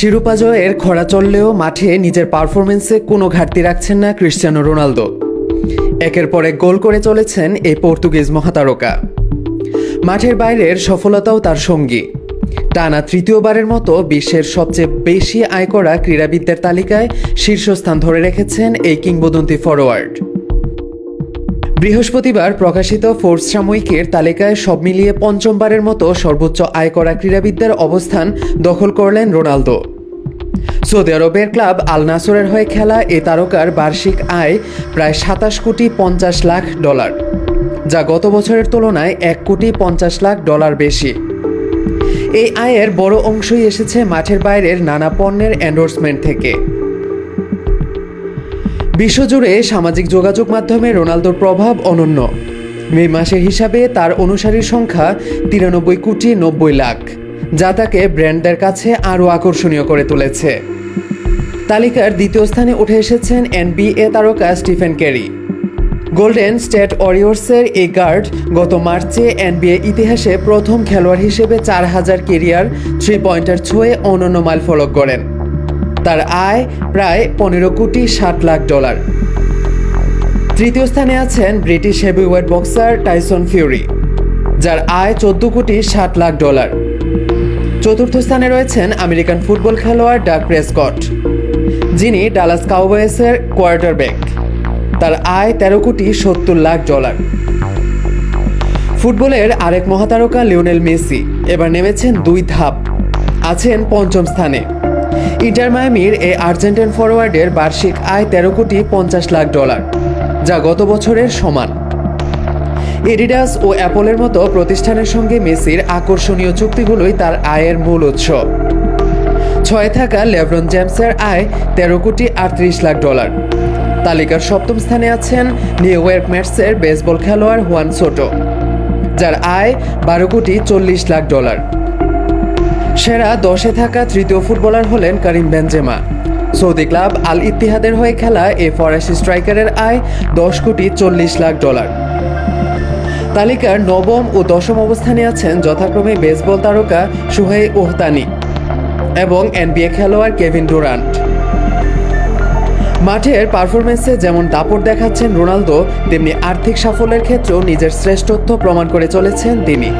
শিরোপা জয়ের খরা চললেও মাঠে নিজের পারফরমেন্সে কোনো ঘাটতি রাখছেন না ক্রিশ্চিয়ানো রোনালদো। একের পর এক গোল করে চলেছেন এই পর্তুগিজ মহাতারকা। মাঠের বাইরের সফলতাও তার সঙ্গী। টানা তৃতীয়বারের মতো বিশ্বের সবচেয়ে বেশি আয় করা ক্রীড়াবিদদের তালিকায় শীর্ষস্থান ধরে রেখেছেন এই কিংবদন্তি ফরোয়ার্ড। বৃহস্পতিবার প্রকাশিত ফোর্স সাময়িকের তালিকায় সব মিলিয়ে পঞ্চমবারের মতো সর্বোচ্চ আয় করা ক্রীড়াবিদদের অবস্থান দখল করলেন রোনালদো। সৌদি আরবের ক্লাব আল নাসরের হয়ে খেলা এ তারকার বার্ষিক আয় প্রায় সাতাশ কোটি পঞ্চাশ লাখ ডলার, যা গত বছরের তুলনায় এক কোটি পঞ্চাশ লাখ ডলার বেশি। এই আয়ের বড় অংশই এসেছে মাঠের বাইরের নানা পণ্যের এন্ডোর্সমেন্ট থেকে। বিশ্বজুড়ে সামাজিক যোগাযোগ মাধ্যমে রোনালদোর প্রভাব অনন্য। মে মাসের হিসাবে তার অনুসারীর সংখ্যা তিরানব্বই কোটি নব্বই লাখ, যা তাকে ব্র্যান্ডদের কাছে আরও আকর্ষণীয় করে তুলেছে। তালিকার দ্বিতীয় স্থানে উঠে এসেছেন এনবিএ তারকা স্টিফেন ক্যারি গোল্ডেন স্টেট ওয়ারিয়র্সের এই গার্ড গত মার্চে এনবিএ ইতিহাসে প্রথম খেলোয়াড় হিসেবে চার হাজার কেরিয়ার থ্রি পয়েন্টার ছুঁয়ে অনন্য মাইল ফলক করেন তার আয় প্রায় পনেরো কোটি ষাট লাখ ডলার। তৃতীয় স্থানে আছেন British heavyweight boxer Tyson Fury, যার আয় চোদ্দ কোটি ষাট লাখ ডলার। চতুর্থ স্থানে রয়েছেন আমেরিকান ফুটবল খেলোয়াড় ডাক প্রেসকট, যিনি ডালাস কাউবয়েসের কোয়ার্টারব্যাক। তার আয় তেরো কোটি সত্তর লাখ ডলার। ফুটবলের আরেক মহাতারকা লিওনেল মেসি এবার নেমেছেন দুই ধাপ, আছেন পঞ্চম স্থানে। ইন্টার মায়ামির এই আর্জেন্টাইন ফরওয়ার্ডের বার্ষিক আয় তেরো কোটি পঞ্চাশ লাখ ডলার, যা গত বছরের সমান। এডিডাস ও অ্যাপলের মতো প্রতিষ্ঠানের সঙ্গে মেসির আকর্ষণীয় চুক্তিগুলোই তার আয়ের মূল উৎস। ছয় থাকা লেব্রন জেমসের আয় তেরো কোটি আটত্রিশ লাখ ডলার। তালিকার সপ্তম স্থানে আছেন নিউ ইয়র্ক ম্যাটসের বেসবল খেলোয়াড় হুয়ান সোটো, যার আয় বারো কোটি চল্লিশ লাখ ডলার। সেরা দশে থাকা তৃতীয় ফুটবলার হলেন Karim Benzema. Saudi club Al ইতিহাদের হয়ে খেলা এ ফরাসি স্ট্রাইকারের আয় দশ কোটি চল্লিশ লাখ ডলার। তালিকার নবম ও দশম অবস্থানে আছেন যথাক্রমে বেসবল তারকা সুহাই ওহতানি এবং এনবিএ খেলোয়াড় কেভিন ডুরান্ট। মাঠের পারফরমেন্সে যেমন দাপট দেখাচ্ছেন রোনালদো, তেমনি আর্থিক সাফল্যের ক্ষেত্রেও নিজের শ্রেষ্ঠত্ব প্রমাণ করে চলেছেন তিনি।